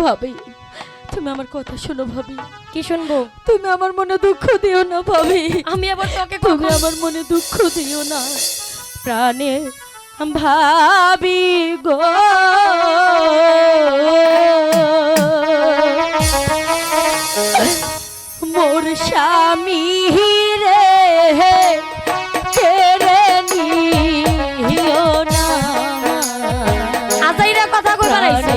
ভাবি তুমি আমার কথা শোনো ভাবি। কি শুনব? তুমি আমার মনে দুঃখ দিও না ভাবি। আমি আবার তোকে তুমি আমার মনে দুঃখ দিও না। প্রাণে ভাবি গো। মোর স্বামী রে কেড়ে নিও না। আজাইরা কথা কই বানাইছে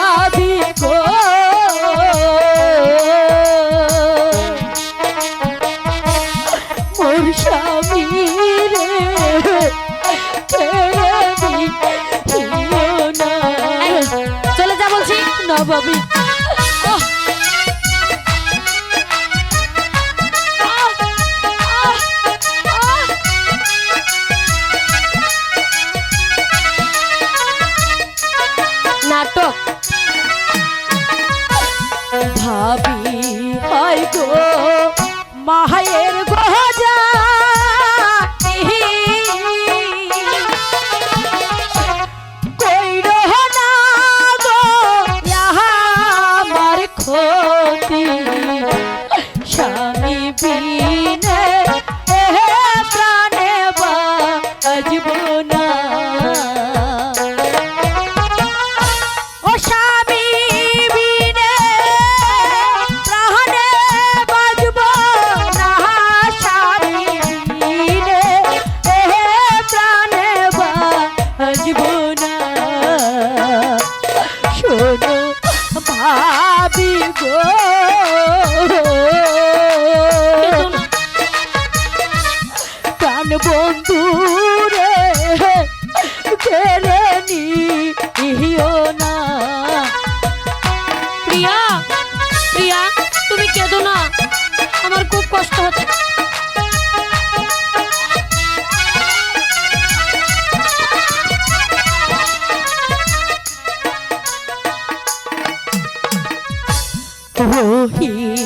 গো মায়ের কহিও না প্রিয়া প্রিয়া তুমি কেঁদো না আমার খুব কষ্ট হচ্ছে Oh, he.